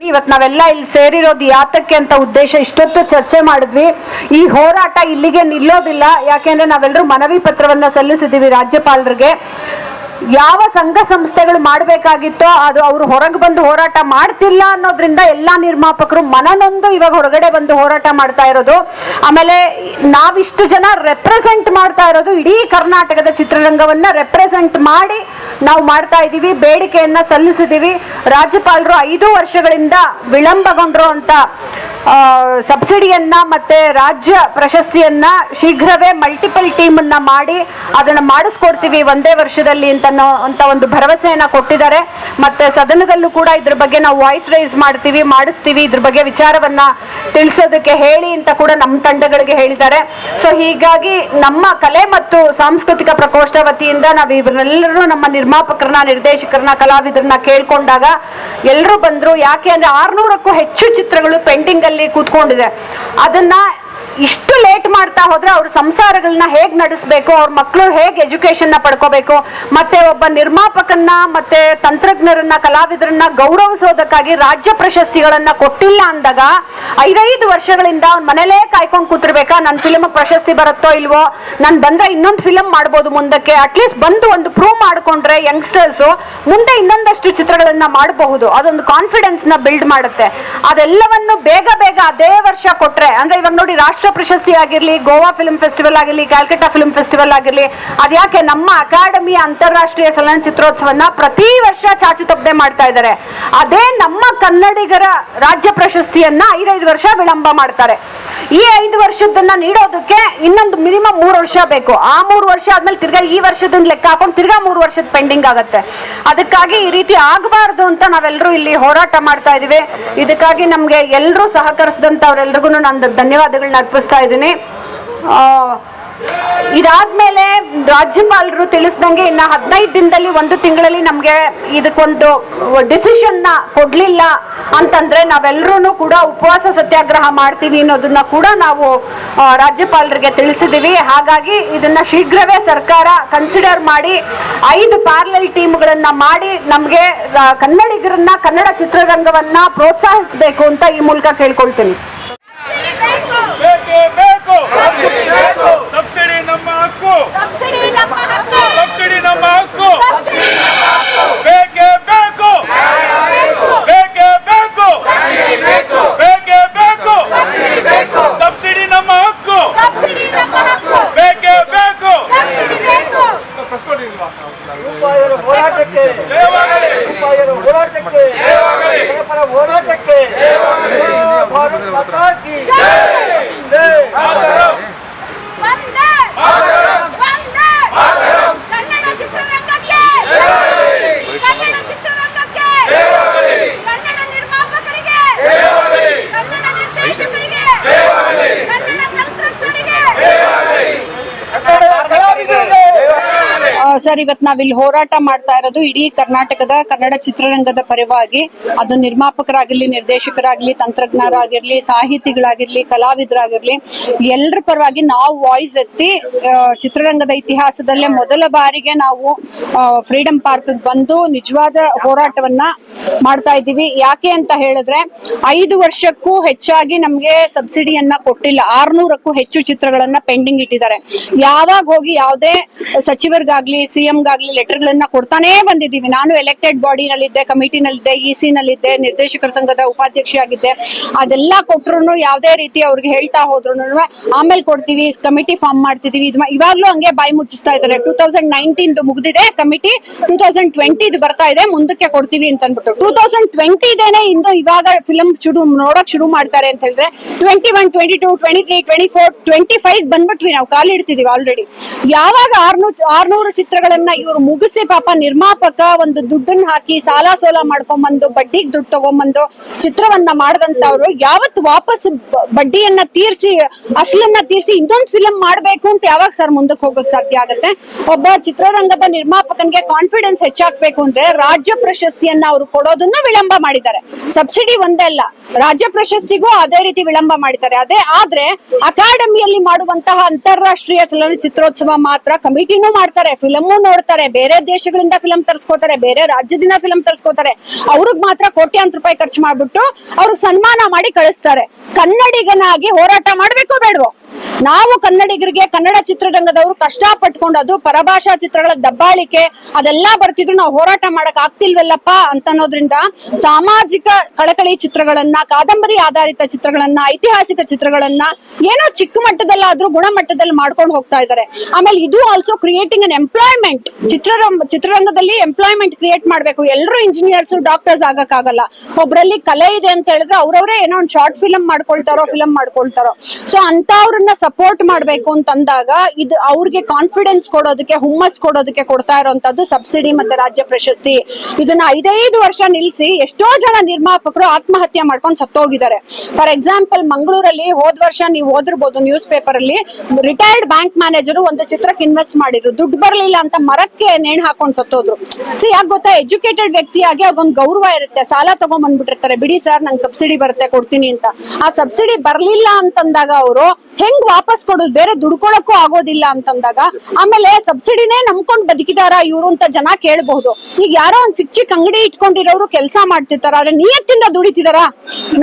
ಇವತ್ ನಾವೆಲ್ಲ ಇಲ್ಲಿ ಸೇರಿರೋದು ಯಾತಕ್ಕೆ ಅಂತ ಉದ್ದೇಶ ಇಷ್ಟೊತ್ತು ಚರ್ಚೆ ಮಾಡಿದ್ವಿ. ಈ ಹೋರಾಟ ಇಲ್ಲಿಗೆ ನಿಲ್ಲೋದಿಲ್ಲ. ಯಾಕೆಂದ್ರೆ ನಾವೆಲ್ಲರೂ ಮನವಿ ಪತ್ರವನ್ನ ಸಲ್ಲಿಸಿದ್ದೀವಿ ರಾಜ್ಯಪಾಲರಿಗೆ. ಯಾವ ಸಂಘ ಸಂಸ್ಥೆಗಳು ಮಾಡಬೇಕಾಗಿತ್ತೋ ಅದು ಅವರು ಹೊರಗೆ ಬಂದು ಹೋರಾಟ ಮಾಡ್ತಿಲ್ಲ ಅನ್ನೋದ್ರಿಂದ ಎಲ್ಲಾ ನಿರ್ಮಾಪಕರು ಮನನೊಂದು ಇವಾಗ ಹೊರಗಡೆ ಬಂದು ಹೋರಾಟ ಮಾಡ್ತಾ ಇರೋದು. ಆಮೇಲೆ ನಾವಿಷ್ಟು ಜನ ರೆಪ್ರೆಸೆಂಟ್ ಮಾಡ್ತಾ ಇರೋದು ಇಡೀ ಕರ್ನಾಟಕದ ಚಿತ್ರರಂಗವನ್ನ ರೆಪ್ರೆಸೆಂಟ್ ಮಾಡಿ ನಾವು ಮಾಡ್ತಾ ಇದ್ದೀವಿ ಬೇಡಿಕೆಯನ್ನ ಸಲ್ಲಿಸಿದೀವಿ ರಾಜ್ಯಪಾಲರು ಐದು ವರ್ಷಗಳಿಂದ ವಿಳಂಬಗೊಂಡ್ರು ಅಂತ ಆ, ಸಬ್ಸಿಡಿಯನ್ನ ಮತ್ತೆ ರಾಜ್ಯ ಪ್ರಶಸ್ತಿಯನ್ನ ಶೀಘ್ರವೇ ಮಲ್ಟಿಪಲ್ ಟೀಮ್ ಅನ್ನ ಮಾಡಿ ಅದನ್ನ ಮಾಡಿಸ್ಕೊಡ್ತೀವಿ ಒಂದೇ ವರ್ಷದಲ್ಲಿ ಅಂತ ಅನ್ನೋ- ಅಂತ ಒಂದು ಭರವಸೆಯನ್ನ ಕೊಟ್ಟಿದ್ದಾರೆ. ಮತ್ತೆ ಸದನದಲ್ಲೂ ಕೂಡ ಇದ್ರ ಬಗ್ಗೆ ನಾವು ವಾಯ್ಸ್ ರೈಸ್ ಮಾಡ್ತೀವಿ, ಮಾಡಿಸ್ತೀವಿ. ಇದ್ರ ಬಗ್ಗೆ ವಿಚಾರವನ್ನ ತಿಳಿಸೋದಕ್ಕೆ ಹೇಳಿ ಅಂತ ಕೂಡ ನಮ್ಮ ತಂಡಗಳಿಗೆ ಹೇಳಿದ್ದಾರೆ. ಸೊ ಹೀಗಾಗಿ ನಮ್ಮ ಕಲೆ ಮತ್ತು ಸಾಂಸ್ಕೃತಿಕ ಪ್ರಕೋಷ್ಠ ವತಿಯಿಂದ ನಾವು ಇವರೆಲ್ಲರೂ ನಮ್ಮ ನಿರ್ಮಾಪಕರನ್ನ, ನಿರ್ದೇಶಕರನ್ನ, ಕಲಾವಿದರನ್ನ ಕೇಳ್ಕೊಂಡಾಗ ಎಲ್ಲರೂ ಬಂದ್ರು. ಯಾಕೆ ಅಂದ್ರೆ ಆರ್ನೂರಕ್ಕೂ ಹೆಚ್ಚು ಚಿತ್ರಗಳು ಪೆಂಡಿಂಗ್ ಅಲ್ಲಿ ಕೂತ್ಕೊಂಡಿದೆ. ಅದನ್ನ ಇಷ್ಟು ಲೇಟ್ ಮಾಡ್ತಾ ಹೋದ್ರೆ ಅವ್ರ ಸಂಸಾರಗಳನ್ನ ಹೇಗ್ ನಡೆಸಬೇಕು, ಅವ್ರ ಮಕ್ಕಳು ಹೇಗ್ ಎಜುಕೇಶನ್ನ ಪಡ್ಕೋಬೇಕು, ಮತ್ತೆ ಒಬ್ಬ ನಿರ್ಮಾಪಕನ್ನ, ಮತ್ತೆ ತಂತ್ರಜ್ಞರನ್ನ, ಕಲಾವಿದರನ್ನ ಗೌರವಿಸೋದಕ್ಕಾಗಿ ರಾಜ್ಯ ಪ್ರಶಸ್ತಿಗಳನ್ನ ಕೊಟ್ಟಿಲ್ಲ ಅಂದಾಗ ಐದೈದು ವರ್ಷಗಳಿಂದ ಅವ್ನ ಮನೇಲೇ ಕಾಯ್ಕೊಂಡ್ ಕೂತಿರ್ಬೇಕಾ? ನನ್ನ ಫಿಲ್ಮ್ ಪ್ರಶಸ್ತಿ ಬರುತ್ತೋ ಇಲ್ವೋ? ನಾನು ಬಂದ್ರೆ ಇನ್ನೊಂದು ಫಿಲಂ ಮಾಡ್ಬೋದು ಮುಂದಕ್ಕೆ. ಅಟ್ಲೀಸ್ಟ್ ಬಂದು ಒಂದು ಪ್ರೂವ್ ಮಾಡ್ಕೊಂಡ್ರೆ ಯಂಗ್ಸ್ಟರ್ಸ್ ಮುಂದೆ ಇನ್ನೊಂದಷ್ಟು ಚಿತ್ರಗಳನ್ನ ಮಾಡಬಹುದು. ಅದೊಂದು ಕಾನ್ಫಿಡೆನ್ಸ್ನ ಬಿಲ್ಡ್ ಮಾಡುತ್ತೆ. ಅದೆಲ್ಲವನ್ನು ಬೇಗ ಬೇಗ ಅದೇ ವರ್ಷ ಕೊಟ್ರೆ, ಅಂದ್ರೆ ಇವಾಗ ನೋಡಿ ರಾಷ್ಟ್ರ ಪ್ರಶಸ್ತಿ ಆಗಿರಲಿ, ಗೋವಾ ಫಿಲ್ಮ್ ಫೆಸ್ಟಿವಲ್ ಆಗಿರಲಿ ಕ್ಯಾಲ್ಕಟಾ ಫಿಲ್ಮ್ ಫೆಸ್ಟಿವಲ್ ಆಗಿರಲಿ, ಅದ್ಯಾಕೆ ನಮ್ಮ ಅಕಾಡೆಮಿ ಅಂತಾರಾಷ್ಟ್ರೀಯ ಚಲನಚಿತ್ರೋತ್ಸವನ ಪ್ರತಿ ವರ್ಷ ಚಾಚು ತಪ್ಪದೆ ಮಾಡ್ತಾ ಇದ್ದಾರೆ. ಅದೇ ನಮ್ಮ ಕನ್ನಡಿಗರ ರಾಜ್ಯ ಪ್ರಶಸ್ತಿಯನ್ನ ಐದೈದು ವರ್ಷ ವಿಳಂಬ ಮಾಡ್ತಾರೆ. ಈ ಐದು ವರ್ಷದನ್ನ ನೀಡೋದಕ್ಕೆ ಇನ್ನೊಂದು ಮಿನಿಮಮ್ ಮೂರು ವರ್ಷ ಬೇಕು. ಆ ಮೂರು ವರ್ಷ ಆದ್ಮೇಲೆ ತಿರ್ಗಾ ಈ ವರ್ಷದನ್ನ ಲೆಕ್ಕ ಹಾಕೊಂಡು ತಿರ್ಗಾ ಮೂರು ವರ್ಷದ ಪೆಂಡಿಂಗ್ ಆಗತ್ತೆ. ಅದಕ್ಕಾಗಿ ಈ ರೀತಿ ಆಗಬಾರ್ದು ಅಂತ ನಾವೆಲ್ಲರೂ ಇಲ್ಲಿ ಹೋರಾಟ ಮಾಡ್ತಾ ಇದೀವಿ. ಇದಕ್ಕಾಗಿ ನಮ್ಗೆ ಎಲ್ಲರೂ ಸಹಕರಿಸಿದಂತವ್ರೆಲ್ರಿಗೂ ನಾನು ಧನ್ಯವಾದಗಳನ್ನ ಅರ್ಪಿಸ್ತಾ ಇದ್ದೀನಿ. ಆ, ಇದಾದ್ಮೇಲೆ ರಾಜ್ಯಪಾಲರು ತಿಳಿಸ್ದಂಗೆ ಇನ್ನ ಹದಿನೈದು ದಿನದಲ್ಲಿ ಒಂದು ತಿಂಗಳಲ್ಲಿ ನಮ್ಗೆ ಇದಕ್ಕೊಂದು ಡಿಸಿಷನ್ನ ಕೊಡ್ಲಿಲ್ಲ ಅಂತಂದ್ರೆ ನಾವೆಲ್ಲರೂ ಕೂಡ ಉಪವಾಸ ಸತ್ಯಾಗ್ರಹ ಮಾಡ್ತೀವಿ ಅನ್ನೋದನ್ನ ಕೂಡ ನಾವು ರಾಜ್ಯಪಾಲರಿಗೆ ತಿಳಿಸಿದೀವಿ. ಹಾಗಾಗಿ ಇದನ್ನ ಶೀಘ್ರವೇ ಸರ್ಕಾರ ಕನ್ಸಿಡರ್ ಮಾಡಿ ಐದು ಪ್ಯಾರಲಲ್ ಟೀಮ್ಗಳನ್ನ ಮಾಡಿ ನಮ್ಗೆ ಕನ್ನಡಿಗರನ್ನ, ಕನ್ನಡ ಚಿತ್ರರಂಗವನ್ನ ಪ್ರೋತ್ಸಾಹಿಸಬೇಕು ಅಂತ ಈ ಮೂಲಕ ಕೇಳ್ಕೊಳ್ತೀನಿ ಬೇಕೇ ಬೇಕು ಬೇಕು ಸಬ್ಸಿಡಿ ನಮ್ಮ ಹಕ್ಕು ಸಬ್ಸಿಡಿ ನಮ್ಮ ಹಕ್ಕು ಸಬ್ಸಿಡಿ ನಮ್ಮ ಹಕ್ಕು ಸಬ್ಸಿಡಿ ನಮ್ಮ ಹಕ್ಕು ಬೇಕೇ ಬೇಕು ಬೇಕು ಬೇಕೇ ಬೇಕು ಸಬ್ಸಿಡಿ ಬೇಕು ಬೇಕೇ ಬೇಕು ಸಬ್ಸಿಡಿ ಬೇಕು ಸಬ್ಸಿಡಿ ನಮ್ಮ ಹಕ್ಕು ಸಬ್ಸಿಡಿ ನಮ್ಮ ಹಕ್ಕು ಬೇಕೇ ಬೇಕು ಸಬ್ಸಿಡಿ ಬೇಕು ರೂಪಾಯಿಗಳ ಹೋರಾಟಕ್ಕೆ ಜಯವಾಗಲಿ ರೂಪಾಯಿಗಳ ಹೋರಾಟಕ್ಕೆ ಜಯವಾಗಲಿ ಜನಪರ ಹೋರಾಟಕ್ಕೆ ಭಾರತ್ ಮಾತಾ ಕಿ ಜೈ. ಮಾತರಂ. ವಂದೇ ವಂದೇ ಕನ್ನಡ ಚಿತ್ರರಂಗಕ್ಕೆ ಕನ್ನಡ ಚಿತ್ರರಂಗಕ್ಕೆ ಕನ್ನಡ ನಿರ್ಮಾಪಕರಿಗೆ ಕನ್ನಡ ನಿರ್ದೇಶಕರಿಗೆ ಕನ್ನಡ ತಂತ್ರಜ್ಞರಿಗೆ ಕನ್ನಡ ಕಲಾವಿದರಿಗೆ ಆ, ಸರ್, ಇವತ್ ನಾವಿಲ್ಲಿ ಹೋರಾಟ ಮಾಡ್ತಾ ಇರೋದು ಇಡೀ ಕರ್ನಾಟಕದ ಕನ್ನಡ ಚಿತ್ರರಂಗದ ಪರವಾಗಿ. ಅದು ನಿರ್ಮಾಪಕರಾಗಿರ್ಲಿ ನಿರ್ದೇಶಕರಾಗ್ಲಿ ತಂತ್ರಜ್ಞರಾಗಿರ್ಲಿ, ಸಾಹಿತಿಗಳಾಗಿರ್ಲಿ, ಕಲಾವಿದರಾಗಿರ್ಲಿ ಎಲ್ಲರ ಪರವಾಗಿ ನಾವು ವಾಯ್ಸ್ ಎತ್ತಿ ಚಿತ್ರರಂಗದ ಇತಿಹಾಸದಲ್ಲೇ ಮೊದಲ ಬಾರಿಗೆ ನಾವು ಫ್ರೀಡಂ ಪಾರ್ಕ್ ಬಂದು ನಿಜವಾದ ಹೋರಾಟವನ್ನ ಮಾಡ್ತಾ ಇದ್ದೀವಿ. ಯಾಕೆ ಅಂತ ಹೇಳಿದ್ರೆ, ಐದು ವರ್ಷಕ್ಕೂ ಹೆಚ್ಚಾಗಿ ನಮ್ಗೆ ಸಬ್ಸಿಡಿಯನ್ನ ಕೊಟ್ಟಿಲ್ಲ. ಆರ್ನೂರಕ್ಕೂ ಹೆಚ್ಚು ಚಿತ್ರಗಳನ್ನ ಪೆಂಡಿಂಗ್ ಇಟ್ಟಿದ್ದಾರೆ. ಯಾವಾಗ ಹೋಗಿ ಯಾವುದೇ ಸಚಿವರಿಗಾಗ್ಲಿ ಸಿಎಂಗಾಗ್ಲಿ ಲೆಟರ್ಗಳನ್ನ ಕೊಡ್ತಾನೇ ಬಂದಿದ್ದೀವಿ. ನಾನು ಎಲೆಕ್ಟೆಡ್ ಬಾಡಿನಲ್ಲಿದ್ದೆ ಕಮಿಟಿನಲ್ಲಿದ್ದೆ ಇ ಸಿ ನಲ್ಲಿದ್ದೆ, ನಿರ್ದೇಶಕರ ಸಂಘದ ಉಪಾಧ್ಯಕ್ಷೆಯಾಗಿದ್ದೆ. ಅದೆಲ್ಲ ಕೊಟ್ರು ಯಾವುದೇ ರೀತಿ ಅವ್ರಿಗೆ ಹೇಳ್ತಾ ಹೋದ್ರು ಆಮೇಲೆ ಕೊಡ್ತೀವಿ ಕಮಿಟಿ ಫಾರ್ಮ್ ಮಾಡ್ತಿದೀವಿ. ಇವಾಗ್ಲೂ ಹಂಗೆ ಬಾಯಿ ಮುಚ್ಚಿಸ್ತಾ ಇದ್ದಾರೆ. ಟೂ ತೌಸಂಡ್ ನೈನ್ಟೀನ್ ಮುಗಿದಿದೆ ಕಮಿಟಿ ಟೂ ತೌಸಂಡ್ ಟ್ವೆಂಟಿ ಬರ್ತಾ ಇದೆ, ಮುಂದಕ್ಕೆ ಕೊಡ್ತೀವಿ ಅಂತ ಅನ್ಬಿಟ್ಟು ಟೂ ತೌಸಂಡ್ ಟ್ವೆಂಟಿದೇನೆ ಇಂದು ಇವಾಗ ಫಿಲಂ ಶುರು, ನೋಡಕ್ ಶುರು ಮಾಡ್ತಾರೆ ಅಂತ ಹೇಳಿದ್ರೆ twenty one twenty two twenty three twenty four twenty five ಬಂದ್ಬಿಟ್ವಿ ನಾವು, ಕಾಲಿಡ್ತಿದೀವಿ ಆಲ್ರೆಡಿ ಯಾವಾಗ ಆರ್ನೂರು ಆರ್ನೂರು ಚಿತ್ರಗಳನ್ನ ಇವ್ರು ಮುಗಿಸಿ ಪಾಪ ನಿರ್ಮಾಪಕ ಒಂದು ದುಡ್ಡನ್ನ ಹಾಕಿ ಸಾಲ ಸೋಲ ಮಾಡ್ಕೊಂಬಂದು, ಬಡ್ಡಿಗೆ ದುಡ್ಡು ತಗೊಂಬಂದು ಚಿತ್ರವನ್ನ ಮಾಡದಂತವ್ರು ಯಾವತ್ತು ವಾಪಸ್ ಬಡ್ಡಿಯನ್ನ ತೀರ್ಸಿ, ಅಸಲನ್ನ ತೀರ್ಸಿ ಇನ್ನೊಂದು ಫಿಲಂ ಮಾಡ್ಬೇಕು ಅಂತ ಯಾವಾಗ ಸರ್ ಮುಂದಕ್ಕೆ ಹೋಗಕ್ ಸಾಧ್ಯ ಆಗತ್ತೆ? ಒಬ್ಬ ಚಿತ್ರರಂಗದ ನಿರ್ಮಾಪಕನ್ಗೆ ಕಾನ್ಫಿಡೆನ್ಸ್ ಹೆಚ್ಚಾಗ್ಬೇಕು ಅಂದ್ರೆ ರಾಜ್ಯ ಪ್ರಶಸ್ತಿಯನ್ನ ಅವರು ಕೊಡೋದನ್ನ ವಿಳಂಬ ಮಾಡಿದ್ದಾರೆ. ಸಬ್ಸಿಡಿ ಒಂದೇ ಅಲ್ಲ, ರಾಜ್ಯ ಪ್ರಶಸ್ತಿಗೂ ಅದೇ ರೀತಿ ವಿಳಂಬ ಮಾಡಿದ್ದಾರೆ. ಅದೇ ಆದ್ರೆ ಅಕಾಡೆಮಿಯಲ್ಲಿ ಮಾಡುವಂತಹ ಅಂತಾರಾಷ್ಟ್ರೀಯ ಚಲನಚಿತ್ರೋತ್ಸವ ಮಾತ್ರ ಕಮಿಟಿನೂ ಮಾಡ್ತಾರೆ ಫಿಲಮು ನೋಡ್ತಾರೆ, ಬೇರೆ ದೇಶಗಳಿಂದ ಫಿಲಂ ತರ್ಸ್ಕೋತಾರೆ, ಬೇರೆ ರಾಜ್ಯದಿಂದ ಫಿಲಂ ತರ್ಸ್ಕೋತಾರೆ, ಅವ್ರಿಗೆ ಮಾತ್ರ ಕೋಟ್ಯಾಂತರ ರೂಪಾಯಿ ಖರ್ಚು ಮಾಡ್ಬಿಟ್ಟು ಅವ್ರಿಗೆ ಸನ್ಮಾನ ಮಾಡಿ ಕಳಿಸ್ತಾರೆ. ಕನ್ನಡಿಗನಾಗಿ ಹೋರಾಟ ಮಾಡ್ಬೇಕು ಬೇಡವೋ? ನಾವು ಕನ್ನಡಿಗರಿಗೆ ಕನ್ನಡ ಚಿತ್ರರಂಗದವರು ಕಷ್ಟ ಪಟ್ಕೊಂಡು ಅದು ಪರಭಾಷಾ ಚಿತ್ರಗಳ ದಬ್ಬಾಳಿಕೆ ಅದೆಲ್ಲ ಬರ್ತಿದ್ರು, ನಾವು ಹೋರಾಟ ಮಾಡಕ್ ಆಗ್ತಿಲ್ವಲ್ಲಪ್ಪ ಅಂತ ಅನ್ನೋದ್ರಿಂದ ಸಾಮಾಜಿಕ ಕಳಕಳಿ ಚಿತ್ರಗಳನ್ನ, ಕಾದಂಬರಿ ಆಧಾರಿತ ಚಿತ್ರಗಳನ್ನ, ಐತಿಹಾಸಿಕ ಚಿತ್ರಗಳನ್ನ ಏನೋ ಚಿಕ್ಕ ಮಟ್ಟದಲ್ಲಾದ್ರೂ ಗುಣಮಟ್ಟದಲ್ಲಿ ಮಾಡ್ಕೊಂಡು ಹೋಗ್ತಾ ಇದ್ದಾರೆ ಆಮೇಲೆ ಇದು ಆಲ್ಸೋ ಕ್ರಿಯೇಟಿಂಗ್ ಅನ್ ಎಂಪ್ಲಾಯ್ಮೆಂಟ್ ಚಿತ್ರರಂಗ, ಚಿತ್ರರಂಗದಲ್ಲಿ ಎಂಪ್ಲಾಯ್ಮೆಂಟ್ ಕ್ರಿಯೇಟ್ ಮಾಡ್ಬೇಕು. ಎಲ್ಲರೂ ಇಂಜಿನಿಯರ್ಸ್ ಡಾಕ್ಟರ್ಸ್ ಆಗಕ್ಕಾಗಲ್ಲ. ಒಬ್ರಲ್ಲಿ ಕಲೆ ಇದೆ ಅಂತ ಹೇಳಿದ್ರೆ ಅವ್ರವ್ರೇ ಏನೋ ಒಂದು ಶಾರ್ಟ್ ಫಿಲಂ ಮಾಡ್ಕೊಳ್ತಾರೋ ಫಿಲಂ ಮಾಡ್ಕೊಳ್ತಾರೋ. ಸೊ ಅಂತವ್ರನ್ನ ಸಪೋರ್ಟ್ ಮಾಡ್ಬೇಕು ಅಂತಂದಾಗ ಇದು ಅವ್ರಿಗೆ ಕಾನ್ಫಿಡೆನ್ಸ್ ಕೊಡೋದಕ್ಕೆ, ಹುಮ್ಮಸ್ ಕೊಡೋದಕ್ಕೆ ಕೊಡ್ತಾ ಇರೋಂತದ್ದು ಸಬ್ಸಿಡಿ ಮತ್ತೆ ರಾಜ್ಯ ಪ್ರಶಸ್ತಿ. ಇದನ್ನ ಐದೈದು ವರ್ಷ ನಿಲ್ಸಿ ಎಷ್ಟೋ ಜನ ನಿರ್ಮಾಪಕರು ಆತ್ಮಹತ್ಯೆ ಮಾಡ್ಕೊಂಡು ಸತ್ತೋಗಿದ್ದಾರೆ. ಫಾರ್ ಎಕ್ಸಾಂಪಲ್ ಮಂಗಳೂರಲ್ಲಿ ಹೋದ್ ವರ್ಷ ನೀವು ಓದಿರ್ಬೋದು ನ್ಯೂಸ್ ಪೇಪರ್ ಅಲ್ಲಿ ರಿಟೈರ್ಡ್ ಬ್ಯಾಂಕ್ ಮ್ಯಾನೇಜರ್ ಒಂದು ಚಿತ್ರಕ್ಕೆ ಇನ್ವೆಸ್ಟ್ ಮಾಡಿದ್ರು. ದುಡ್ಡು ಬರ್ಲಿಲ್ಲ ಅಂತ ಮರಕ್ಕೆ ನೇಣು ಹಾಕೊಂಡು ಸತ್ತೋದ್ರು. ಸೊ ಯಾಕೆ ಗೊತ್ತಾ? ಎಜುಕೇಟೆಡ್ ವ್ಯಕ್ತಿಯಾಗಿ ಅವ್ರಿಗೊಂದು ಗೌರವ ಇರುತ್ತೆ. ಸಾಲ ತಗೊಂಡ್ಬಂದ್ಬಿಟ್ಟಿರ್ತಾರೆ ಬಿಡಿ ಸರ್, ನಂಗೆ ಸಬ್ಸಿಡಿ ಬರುತ್ತೆ, ಕೊಡ್ತೀನಿ ಅಂತ. ಆ ಸಬ್ಸಿಡಿ ಬರ್ಲಿಲ್ಲ ಅಂತಂದಾಗ ಅವರು ಹೆಂಗ್ ವಾಪಸ್ ಕೊಡೋದು ಬೇರೆ ದುಡ್ಕೊಳಕ್ಕೂ ಆಗೋದಿಲ್ಲ ಅಂತಂದಾಗ ಆಮೇಲೆ ಸಬ್ಸಿಡಿನೇ ನಂಬ್ಕೊಂಡ್ ಬದುಕಿದಾರ ಇವ್ರು ಅಂತ ಜನ ಕೇಳಬಹುದು. ಈಗ ಯಾರೋ ಒಂದ್ ಚಿಕ್ಕ ಚಿಕ್ಕ ಅಂಗಡಿ ಇಟ್ಕೊಂಡಿರೋರು ಕೆಲಸ ಮಾಡ್ತಿರ್ತಾರ, ಆದ್ರೆ ನಿಯತ್ತಿಂದ ದುಡಿತಿದಾರ?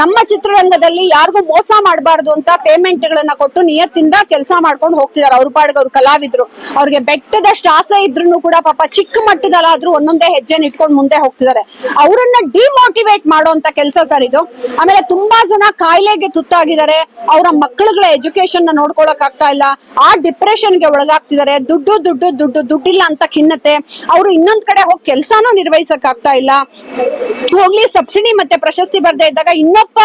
ನಮ್ಮ ಚಿತ್ರರಂಗದಲ್ಲಿ ಯಾರಿಗೂ ಮೋಸ ಮಾಡಬಾರ್ದು ಅಂತ ಪೇಮೆಂಟ್ ಗಳನ್ನ ಕೊಟ್ಟು ನಿಯತ್ತಿಂದ ಕೆಲಸ ಮಾಡ್ಕೊಂಡು ಹೋಗ್ತಿದಾರೆ ಅವ್ರ ಪಾಡ್ಗೆ ಕಲಾವಿದ್ರು. ಅವ್ರಿಗೆ ಬೆಟ್ಟದಷ್ಟು ಆಸೆ ಇದ್ರು ಕೂಡ ಪಾಪ ಚಿಕ್ಕ ಮಟ್ಟದಲ್ಲಾದ್ರೂ ಒಂದೊಂದೇ ಹೆಜ್ಜೆನ ಇಟ್ಕೊಂಡು ಮುಂದೆ ಹೋಗ್ತಿದಾರೆ. ಅವರನ್ನ ಡಿಮೋಟಿವೇಟ್ ಮಾಡುವಂತ ಕೆಲಸ ಸರ್ ಇದು. ಆಮೇಲೆ ತುಂಬಾ ಜನ ಕಾಯಿಲೆಗೆ ತುತ್ತಾಗಿದ್ದಾರೆ. ಅವರ ಮಕ್ಕಳುಗಳ ಎಜುಕೇಶನ್ ನ ನೋಡ್ಕೊಳಕ್ ಆಗ್ತಾ ಇಲ್ಲ. ಆ ಡಿಪ್ರೆಷನ್ಗೆ ಒಳಗಾಗ್ತಿದ್ದಾರೆ ದುಡ್ಡು ದುಡ್ಡು ದುಡ್ಡು ದುಡ್ಡಿಲ್ಲ ಅಂತ ಖಿನ್ನತೆ. ಅವರು ಇನ್ನೊಂದ್ ಕಡೆ ಹೋಗಿ ಕೆಲಸನೂ ನಿರ್ವಹಿಸಕ್ ಆಗ್ತಾ ಇಲ್ಲ. ಹೋಗ್ಲಿ ಸಬ್ಸಿಡಿ ಮತ್ತೆ ಪ್ರಶಸ್ತಿ ಬರ್ದೇ ಇದ್ದಾಗ ಇನ್ನೊಬ್ಬ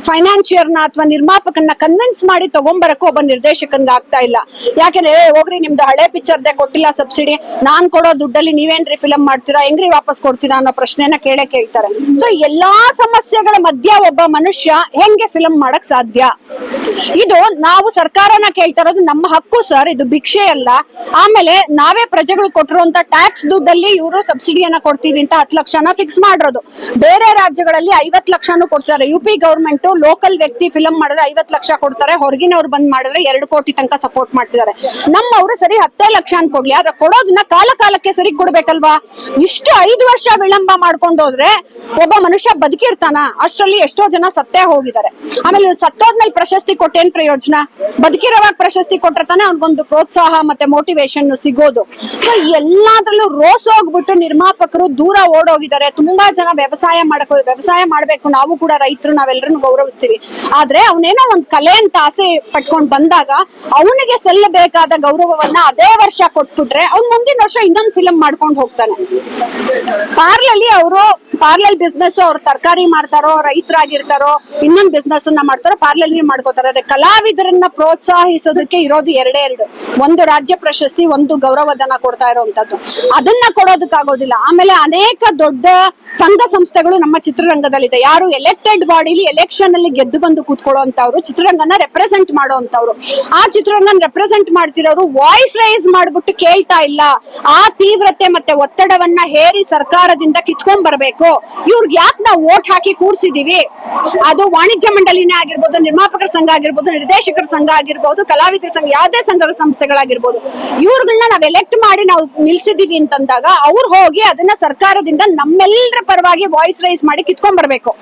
ಫೈನಾನ್ಷಿಯರ್ನ ಅಥವಾ ನಿರ್ಮಾಪಕನ್ನ ಕನ್ವಿನ್ಸ್ ಮಾಡಿ ತಗೊಂಬರಕ್ಕೂ ಒಬ್ಬ ನಿರ್ದೇಶಕನ್ಗೆ ಆಗ್ತಾ ಇಲ್ಲ. ಯಾಕೆಂದ್ರೆ "ಏ, ಹೋಗ್ರಿ ನಿಮ್ದು ಹಳೆ ಪಿಕ್ಚರ್ದೆ ಕೊಟ್ಟಿಲ್ಲ ಸಬ್ಸಿಡಿ. ನಾನ್ ಕೊಡೋ ದುಡ್ಡಲ್ಲಿ ನೀವೇನ್ರಿ ಫಿಲಂ ಮಾಡ್ತೀರಾ? ಹೆಂಗ್ರಿ ವಾಪಸ್ ಕೊಡ್ತೀರಾ? ಅನ್ನೋ ಪ್ರಶ್ನೆನ ಕೇಳೇ ಕೇಳ್ತಾರೆ. ಸೊ ಎಲ್ಲಾ ಸಮಸ್ಯೆಗಳ ಮಧ್ಯ ಒಬ್ಬ ಮನುಷ್ಯ ಹೆಂಗೆ ಫಿಲಂ ಮಾಡಕ್ ಸಾಧ್ಯ? ಇದು ನಾವು ಸರ್ಕಾರನ ಕೇಳ್ತಾ ಇರೋದು ನಮ್ಮ ಹಕ್ಕು ಸರ್ ಇದು ಭಿಕ್ಷೆ ಅಲ್ಲ. ಆಮೇಲೆ ನಾವೇ ಪ್ರಜೆಗಳು ಕೊಟ್ಟಿರುವಂತ ಟ್ಯಾಕ್ಸ್ ದುಡ್ಡಲ್ಲಿ ಇವರು ಸಬ್ಸಿಡಿಯನ್ನ ಕೊಡ್ತೀವಿ ಅಂತ ಹತ್ತು ಲಕ್ಷನ ಫಿಕ್ಸ್ ಮಾಡಿರೋದು. ಬೇರೆ ರಾಜ್ಯಗಳಲ್ಲಿ ಐವತ್ ಲಕ್ಷನು ಕೊಡ್ತಾರೆ. ಯು ಪಿ ಗೌರ್ಮೆಂಟ್ ಲೋಕಲ್ ವ್ಯಕ್ತಿ ಫಿಲಂ ಮಾಡಿದ್ರೆ ಐವತ್ ಲಕ್ಷ ಕೊಡ್ತಾರೆ. ಹೊರಗಿನವ್ರು ಬಂದ್ ಮಾಡಿದ್ರೆ ಎರಡು ಕೋಟಿ ತನಕ ಸಪೋರ್ಟ್ ಮಾಡ್ತಿದ್ದಾರೆ. ನಮ್ಮವರು ಸರಿ ಹತ್ತೇ ಲಕ್ಷ ಕೊಡ್ಲಿ ಆದ್ರೆ ಕೊಡೋದನ್ನ ಕಾಲ ಕಾಲಕ್ಕೆ ಸರಿ ಕೊಡ್ಬೇಕಲ್ವಾ? ಇಷ್ಟು ಐದು ವರ್ಷ ವಿಳಂಬ ಮಾಡ್ಕೊಂಡು ಹೋದ್ರೆ ಒಬ್ಬ ಮನುಷ್ಯ ಬದುಕಿರ್ತಾನ? ಅಷ್ಟರಲ್ಲಿ ಎಷ್ಟೋ ಜನ ಸತ್ತೇ ಹೋಗಿದ್ದಾರೆ. ಆಮೇಲೆ ಸತ್ತೋದ್ಮೇಲೆ ಪ್ರಶಸ್ತಿ ಕೊಟ್ಟೇನ್ ಪ್ರಯೋಜನ ಬದುಕಿರೋವಾಗ ಪ್ರಶಸ್ತಿ ಕೊಟ್ರೆ ತಾನೆ ಅವ್ನಿಗೊಂದು ಪ್ರೋತ್ಸಾಹ ಮತ್ತೆ ಮೋಟಿವೇಶನ್ ಸಿಗೋದು. ಸೊ ಎಲ್ಲಾದ್ರಲ್ಲೂ ರೋಸ್ ಹೋಗ್ಬಿಟ್ಟು ನಿರ್ಮಾಪಕರು ದೂರ ಓಡೋಗಿದ್ದಾರೆ. ತುಂಬಾ ಜನ ವ್ಯವಸಾಯ ಮಾಡಕ್ ವ್ಯವಸಾಯ ಮಾಡ್ಬೇಕು. ನಾವು ಕೂಡ ರೈತರು, ನಾವೆಲ್ಲರನ್ನು ಗೌರವಿಸ್ತೀವಿ. ಆದ್ರೆ ಅವನೇನೋ ಒಂದ್ ಕಲೆ ಅಂತ ಆಸೆ ಪಟ್ಕೊಂಡ್ ಬಂದಾಗ ಅವನಿಗೆ ಸಲ್ಲಬೇಕಾದ ಗೌರವವನ್ನ ಅದೇ ವರ್ಷ ಕೊಟ್ಬಿಟ್ರೆ ಅವ್ನ್ ಮುಂದಿನ ವರ್ಷ ಇನ್ನೊಂದ್ ಫಿಲಂ ಮಾಡ್ಕೊಂಡು ಹೋಗ್ತಾನೆ. ಪಾರ್ಲಲ್ಲಿ ಅವರು, ಪಾರ್ಲಲ್ ಬಿಸ್ನೆಸ್ ಅವ್ರು ತರಕಾರಿ ಮಾಡ್ತಾರೋ, ರೈತರಾಗಿರ್ತಾರೋ, ಇನ್ನೊಂದ್ ಬಿಸ್ನೆಸ್ ಅನ್ನ ಮಾಡ್ತಾರೋ, ಪಾರ್ಲಲ್ಲಿ ಮಾಡ್ಕೋತಾರೆ. ಆದ್ರೆ ಕಲಾವಿದರನ್ನ ಪ್ರೋತ್ಸಾಹಿಸೋದಕ್ಕೆ ಇರೋದು ಎರಡೇ ಎರಡು. ಒಂದು ರಾಜ್ಯ ಪ್ರಶಸ್ತಿ, ಒಂದು ಗೌರವಧನ ಕೊಡ್ತಾ ಇರುವಂತದ್ದು ಅದನ್ನ ಕೊಡೋದಕ್ಕಾಗೋದಿಲ್ಲ. ಆಮೇಲೆ ಅನೇಕ ದೊಡ್ಡ ಸಂಘ ಸಂಸ್ಥೆಗಳು ನಮ್ಮ ಚಿತ್ರರಂಗದಲ್ಲಿದೆ. ಯಾರು ಎಲೆಕ್ಟೆಡ್ ಬಾಡಿಲಿ ಎಲೆಕ್ಷನ್ ಅಲ್ಲಿ ಗೆದ್ದು ಬಂದು ಕೂತ್ಕೊಳ್ಳುವಂತವ್ರು ಚಿತ್ರರಂಗನ ರೆಪ್ರೆಸೆಂಟ್ ಮಾಡೋಂತವ್ರು ಆ ಚಿತ್ರರಂಗನ ರೆಪ್ರೆಸೆಂಟ್ ಮಾಡ್ತಿರೋರು ವಾಯ್ಸ್ ರೈಸ್ ಮಾಡ್ಬಿಟ್ಟು ಕೇಳ್ತಾ ಇಲ್ಲ. ಆ ತೀವ್ರತೆ ಮತ್ತೆ ಒತ್ತಡವನ್ನ ಹೇರಿ ಸರ್ಕಾರದಿಂದ ಕಿತ್ಕೊಂಡ್ ಬರ್ಬೇಕು ಇವ್ರಿಗೆ ಯಾಕೆ ನಾವು ವೋಟ್ ಹಾಕಿ ಕೂರ್ಸಿದೀವಿ? ಅದು ವಾಣಿಜ್ಯ ಮಂಡಳಿನೇ ಆಗಿರ್ಬೋದು, ನಿರ್ಮಾಪಕರ ಸಂಘ ಆಗಿರ್ಬೋದು ನಿರ್ದೇಶಕರ ಸಂಘ ಆಗಿರ್ಬೋದು, ಕಲಾವಿದರ ಸಂಘ, ಯಾವುದೇ ಸಂಘದ ಸಂಸ್ಥೆಗಳಾಗಿರ್ಬೋದು ಇವ್ರಗಳನ್ನ ನಾವ್ ಎಲೆಕ್ಟ್ ಮಾಡಿ ನಾವು ನಿಲ್ಸಿದೀವಿ ಅಂತಂದಾಗ ಅವ್ರು ಹೋಗಿ ಅದನ್ನ ಸರ್ಕಾರದಿಂದ ನಮ್ಮೆಲ್ಲರ ಪರವಾಗಿ ವಾಯ್ಸ್ ರೈಸ್ ಮಾಡಿ ಕಿತ್ಕೊಂಡ್ ಬರ್ಬೇಕು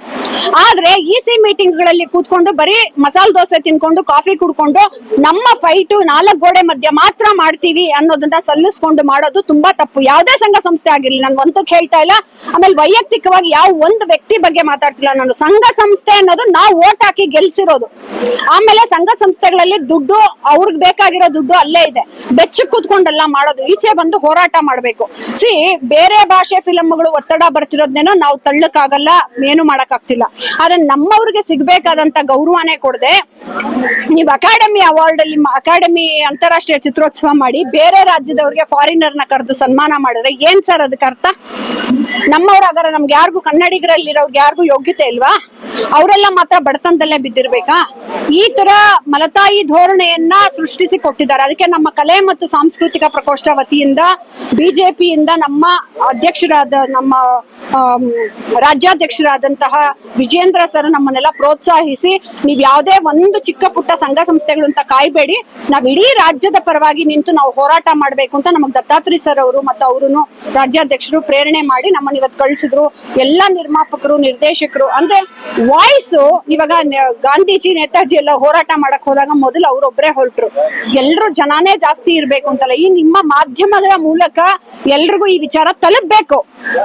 ಆದ್ರೆ ಇ ಸಿ ಮೀಟಿಂಗ್ಗಳಲ್ಲಿ ಕೂತ್ಕೊಂಡು ಬರೀ ಮಸಾಲ ದೋಸೆ ತಿನ್ಕೊಂಡು ಕಾಫಿ ಕುಡ್ಕೊಂಡು ನಮ್ಮ ಫೈಟ್ ನಾಲ್ಕು ಗೋಡೆ ಮಧ್ಯ ಮಾತ್ರ ಮಾಡ್ತೀವಿ ಅನ್ನೋದನ್ನ ಸಲ್ಲಿಸ್ಕೊಂಡು ಮಾಡೋದು ತುಂಬಾ ತಪ್ಪು. ಯಾವುದೇ ಸಂಘ ಸಂಸ್ಥೆ ಆಗಿರ್ಲಿ, ನಾನು ಒಂದಕ್ಕೆ ಹೇಳ್ತಾ ಇಲ್ಲ, ಆಮೇಲೆ ವೈಯಕ್ತಿಕವಾಗಿ ಯಾವ ಒಂದು ವ್ಯಕ್ತಿ ಬಗ್ಗೆ ಮಾತಾಡ್ತಿಲ್ಲ ನಾನು. ಸಂಘ ಸಂಸ್ಥೆ ಅನ್ನೋದು ನಾವು ಓಟ್ ಹಾಕಿ ಗೆಲ್ಸಿರೋದು. ಆಮೇಲೆ ಸಂಘ ಸಂಸ್ಥೆಗಳಲ್ಲಿ ದುಡ್ಡು ಅವ್ರಿಗೆ ಬೇಕಾಗಿರೋ ದುಡ್ಡು ಅಲ್ಲೇ ಇದೆ. ಬೆಚ್ಚ ಕೂತ್ಕೊಂಡೆಲ್ಲ ಮಾಡೋದು. ಈಚೆ ಬಂದು ಹೋರಾಟ ಮಾಡ್ಬೇಕು. ಸಿ ಬೇರೆ ಭಾಷೆ ಫಿಲಂಗಳು ಒತ್ತಡ ಬರ್ತಿರೋದ್ನೇನೋ ನಾವು ತಳ್ಳಕ್ಕಾಗಲ್ಲ, ಏನು ಮಾಡಕ್ಕಾಗ್ತಿಲ್ಲ. ಆದ್ರೆ ನಮ್ಮವ್ರಿಗೆ ಸಿಗ್ಬೇಕಾದಂತ ಗೌರವನೇ ಕೊಡದೆ, ನೀವು ಅಕಾಡೆಮಿ ಅವಾರ್ಡ್ ಅಲ್ಲಿ ಅಕಾಡೆಮಿ ಅಂತಾರಾಷ್ಟ್ರೀಯ ಚಿತ್ರೋತ್ಸವ ಮಾಡಿ ಬೇರೆ ರಾಜ್ಯದವ್ರಿಗೆ ಫಾರಿನರ್ನ ಕರೆದು ಸನ್ಮಾನ ಮಾಡಿದ್ರೆ ಏನ್ ಸರ್ ಅದಕ್ಕೆ ಅರ್ಥ? ನಮ್ಮವ್ರಾಗಾರ ನಮ್ಗೆ ಯಾರಿಗೂ ಕನ್ನಡಿಗರಲ್ಲಿರೋರ್ಗೆ ಯಾರಿಗೂ ಯೋಗ್ಯತೆ ಇಲ್ವಾ? ಅವರೆಲ್ಲ ಮಾತ್ರ ಬಡತನದಲ್ಲೇ ಬಿದ್ದಿರ್ಬೇಕಾ? ಈ ತರ ಮಲತಾಯಿ ಧೋರಣೆಯನ್ನ ಸೃಷ್ಟಿಸಿ ಕೊಟ್ಟಿದ್ದಾರೆ ಅದಕ್ಕೆ ನಮ್ಮ ಕಲೆ ಮತ್ತು ಸಾಂಸ್ಕೃತಿಕ ಪ್ರಕೋಷ್ಠ ವತಿಯಿಂದ, ಬಿಜೆಪಿಯಿಂದ ನಮ್ಮ ಅಧ್ಯಕ್ಷರಾದ, ನಮ್ಮ ರಾಜ್ಯಾಧ್ಯಕ್ಷರಾದಂತಹ ವಿಜೇಂದ್ರ ಸರ್ ನಮ್ಮನ್ನೆಲ್ಲ ಪ್ರೋತ್ಸಾಹಿಸಿ, ನೀವ್ ಯಾವುದೇ ಒಂದು ಚಿಕ್ಕ ಪುಟ್ಟ ಸಂಘ ಸಂಸ್ಥೆಗಳು ಅಂತ ಕಾಯ್ಬೇಡಿ. ನಾವ್ ಇಡೀ ರಾಜ್ಯದ ಪರವಾಗಿ ನಿಂತು ನಾವು ಹೋರಾಟ ಮಾಡ್ಬೇಕು ಅಂತ ನಮಗ್ ದತ್ತಾತ್ರಿ ಸರ್ ಅವರು ಮತ್ತು ಅವರು ರಾಜ್ಯಾಧ್ಯಕ್ಷರು ಪ್ರೇರಣೆ ಮಾಡಿ ನಮ್ಮನ್ನ ಇವತ್ತು ಕಳಿಸಿದ್ರು. ಎಲ್ಲ ನಿರ್ಮಾಪಕರು, ನಿರ್ದೇಶಕರು, ಅಂದ್ರೆ ವಾಯ್ಸ್ ಇವಾಗ ಗಾಂಧೀಜಿ ನೇತಾಜಿ ಎಲ್ಲ ಹೋರಾಟ ಮಾಡಕ್ ಹೋದಾಗ ಮೊದಲು ಅವರೊಬ್ಬರೇ ಹೊರಟ್ರು. ಎಲ್ರು ಜನಾನೇ ಜಾಸ್ತಿ ಇರ್ಬೇಕು ಅಂತಲ್ಲ. ಈ ನಿಮ್ಮ ಮಾಧ್ಯಮಗಳ ಮೂಲಕ ಎಲ್ರಿಗೂ ಈ ವಿಚಾರ ತಲುಪ್ಬೇಕು.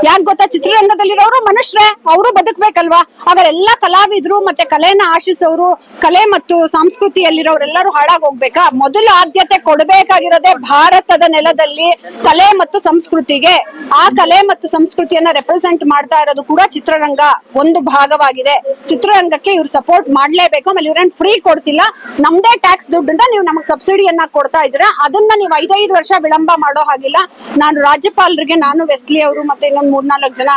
ಯಾಕೆ ಗೊತ್ತಾ? ಚಿತ್ರರಂಗದಲ್ಲಿರೋರು ಮನುಷ್ಯರೇ. ಅವರು ಬದುಕ್ಬೇಕಲ್ವಾ? ಎಲ್ಲ ಕಲಾವಿದ್ರು ಮತ್ತೆ ಕಲೆನ ಆಶಿಸೋರು, ಕಲೆ ಮತ್ತು ಸಂಸ್ಕೃತಿಯಲ್ಲಿರೋರೆಲ್ಲರೂ ಹಾಳಾಗ್ ಹೋಗ್ಬೇಕಾ? ಮೊದಲ ಆದ್ಯತೆ ಕೊಡಬೇಕಾಗಿರೋದೇ ಭಾರತದ ನೆಲದಲ್ಲಿ ಕಲೆ ಮತ್ತು ಸಂಸ್ಕೃತಿಗೆ. ಆ ಕಲೆ ಮತ್ತು ಸಂಸ್ಕೃತಿಯನ್ನ ರೆಪ್ರೆಸೆಂಟ್ ಮಾಡ್ತಾ ಇರೋದು ಕೂಡ ಚಿತ್ರರಂಗ ಒಂದು ಭಾಗವಾಗಿದೆ. ಚಿತ್ರರಂಗಕ್ಕೆ ಇವ್ರು ಸಪೋರ್ಟ್ ಮಾಡ್ಲೇಬೇಕು. ಆಮೇಲೆ ಇವ್ರೇನ್ ಫ್ರೀ ಕೊಡ್ತಿಲ್ಲ. ನಮ್ದೇ ಟ್ಯಾಕ್ಸ್ ದುಡ್ಡಿಂದ ನೀವು ನಮಗೆ ಸಬ್ಸಿಡಿಯನ್ನ ಕೊಡ್ತಾ ಇದ್ದೀರಾ. ಅದನ್ನ ನೀವು ಐದೈದು ವರ್ಷ ವಿಳಂಬ ಮಾಡೋ ಹಾಗಿಲ್ಲ. ನಾನು ರಾಜ್ಯಪಾಲರಿಗೆ, ನಾನು ವೆಸ್ಲಿ ಅವರು ಮತ್ತೆ ಇನ್ನೊಂದು ಮೂರ್ನಾಲ್ಕು ಜನ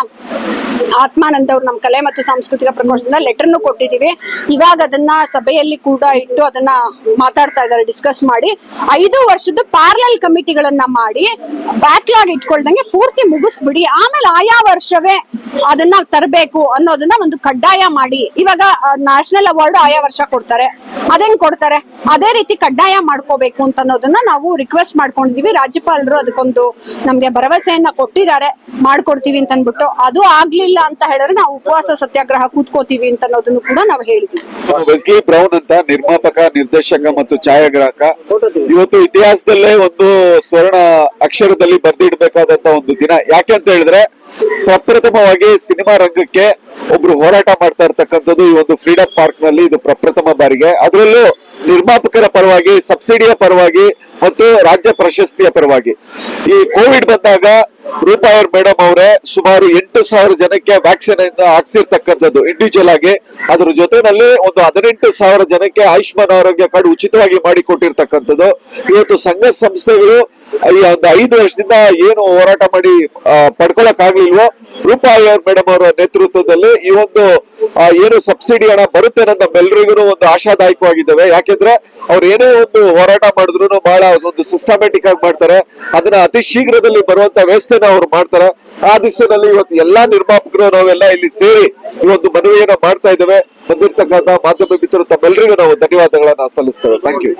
ಆತ್ಮಾನಂದ್ ಅವ್ರು ನಮ್ಮ ಕಲೆ ಮತ್ತು ಸಾಂಸ್ಕೃತಿಕ ಲೆಟರ್ ಲೆಟರ್ನು ಕೊಟ್ಟಿದ್ದೀವಿ ಇವಾಗ ಅದನ್ನ ಸಭೆಯಲ್ಲಿ ಕೂಡ ಇಟ್ಟು ಅದನ್ನ ಮಾತಾಡ್ತಾ ಇದ್ದಾರೆ ಡಿಸ್ಕಸ್ ಮಾಡಿ. ಐದು ವರ್ಷದ ಪ್ಯಾರಲಲ್ ಕಮಿಟಿಗಳನ್ನ ಮಾಡಿ ಬ್ಯಾಕ್ಲಾಗ್ ಇಟ್ಕೊಳ್ದಂಗೆ ಪೂರ್ತಿ ಮುಗಿಸ್ಬಿಡಿ. ಆಮೇಲೆ ಆಯಾ ವರ್ಷವೇ ಅದನ್ನ ತರಬೇಕು ಅನ್ನೋದನ್ನ ಒಂದು ಕಡ್ಡಾಯ ಮಾಡಿ. ಇವಾಗ ನ್ಯಾಷನಲ್ ಅವಾರ್ಡ್ ಆಯಾ ವರ್ಷ ಕೊಡ್ತಾರೆ. ಅದೇನ್ ಕೊಡ್ತಾರೆ? ಅದೇ ರೀತಿ ಕಡ್ಡಾಯ ಮಾಡ್ಕೋಬೇಕು ಅಂತ ಅನ್ನೋದನ್ನ ನಾವು ರಿಕ್ವೆಸ್ಟ್ ಮಾಡ್ಕೊಂಡಿದೀವಿ. ರಾಜ್ಯಪಾಲರು ಅದಕ್ಕೊಂದು ನಮ್ಗೆ ಭರವಸೆಯನ್ನ ಕೊಟ್ಟಿದ್ದಾರೆ. ಮಾಡ್ಕೊಡ್ತೀವಿ ಅಂತ ಅಂದ್ಬಿಟ್ಟು ಅದು ಆಗ್ಲಿಲ್ಲ ಅಂತ ಹೇಳಿದ್ರೆ ನಾವು ಉಪವಾಸ, ಸತ್ಯಾಗ್ರಹ ಕೂತ್ಕೋತೀವಿ ಅಂತ ಅನ್ನೋದನ್ನು ಕೂಡ ನಾವು ಹೇಳಿದ್ವಿ. ಬ್ರೌನ್ ಅಂತ ನಿರ್ಮಾಪಕ, ನಿರ್ದೇಶಕ ಮತ್ತು ಛಾಯಾಗ್ರಾಹಕ. ಇವತ್ತು ಇತಿಹಾಸದಲ್ಲೇ ಒಂದು ಸ್ವರ್ಣ ಅಕ್ಷರದಲ್ಲಿ ಬರ್ದಿಡ್ಬೇಕಾದಂತ ಒಂದು ದಿನ. ಯಾಕೆ ಅಂತ ಹೇಳಿದ್ರೆ, ಪ್ರಪ್ರಥಮವಾಗಿ ಸಿನಿಮಾ ರಂಗಕ್ಕೆ ಒಬ್ರು ಹೋರಾಟ ಮಾಡ್ತಾ ಇರ್ತಕ್ಕಂಥದ್ದು ಈ ಒಂದು ಫ್ರೀಡಂ ಪಾರ್ಕ್ನಲ್ಲಿ ಇದು ಪ್ರಪ್ರಥಮ ಬಾರಿಗೆ. ಅದರಲ್ಲೂ ನಿರ್ಮಾಪಕರ ಪರವಾಗಿ, ಸಬ್ಸಿಡಿಯ ಪರವಾಗಿ ಮತ್ತು ರಾಜ್ಯ ಪ್ರಶಸ್ತಿಯ ಪರವಾಗಿ. ಈ ಕೋವಿಡ್ ಬಂದಾಗ ರೂಪಾಯರ್ ಮೇಡಮ್ ಅವರೇ ಸುಮಾರು ಎಂಟು ಸಾವಿರ ಜನಕ್ಕೆ ವ್ಯಾಕ್ಸಿನ್ ಹಾಕ್ಸಿರ್ತಕ್ಕಂಥದ್ದು ಇಂಡಿವಿಜುವಲ್ ಆಗಿ. ಅದ್ರ ಜೊತೆನಲ್ಲಿ ಒಂದು ಹದಿನೆಂಟು ಸಾವಿರ ಜನಕ್ಕೆ ಆಯುಷ್ಮಾನ್ ಆರೋಗ್ಯ ಕಾರ್ಡ್ ಉಚಿತವಾಗಿ ಮಾಡಿಕೊಟ್ಟಿರ್ತಕ್ಕಂಥದ್ದು. ಇವತ್ತು ಸಂಘ ಸಂಸ್ಥೆಗಳು ಒಂದು ಐದು ವರ್ಷದಿಂದ ಏನು ಹೋರಾಟ ಮಾಡಿ ಪಡ್ಕೊಳಕ್ ಆಗ್ಲಿಲ್ವೋ ರೂಪಾಯಿ ಮೇಡಮ್ ಅವರ ನೇತೃತ್ವದಲ್ಲಿ ಈ ಒಂದು ಏನು ಸಬ್ಸಿಡಿ ಹಣ ಬರುತ್ತೆ ಅನ್ನೋದು ನಮ್ಮೆಲ್ಲರಿಗೂ ಒಂದು ಆಶಾದಾಯಕವಾಗಿದ್ದಾವೆ. ಯಾಕೆಂದ್ರೆ ಅವ್ರು ಏನೇ ಒಂದು ಹೋರಾಟ ಮಾಡಿದ್ರು ಬಹಳ ಒಂದು ಸಿಸ್ಟಮ್ಯಾಟಿಕ್ ಆಗಿ ಮಾಡ್ತಾರೆ. ಅದನ್ನ ಅತಿ ಶೀಘ್ರದಲ್ಲಿ ಬರುವಂತ ವ್ಯವಸ್ಥೆನ ಅವ್ರು ಮಾಡ್ತಾರೆ. ಆ ದಿವಸದಲ್ಲಿ ಇವತ್ತು ಎಲ್ಲಾ ನಿರ್ಮಾಪಕರು ನಾವೆಲ್ಲ ಇಲ್ಲಿ ಸೇರಿ ಈ ಒಂದು ಮನವಿಯನ್ನ ಮಾಡ್ತಾ ಇದ್ದೇವೆ. ಬಂದಿರ್ತಕ್ಕಂಥ ಮಾಧ್ಯಮ ಮಿತ್ರರು ತಮ್ಮೆಲ್ಲರಿಗೂ ನಾವು ಧನ್ಯವಾದಗಳನ್ನ ಸಲ್ಲಿಸ್ತೇವೆ. Thank you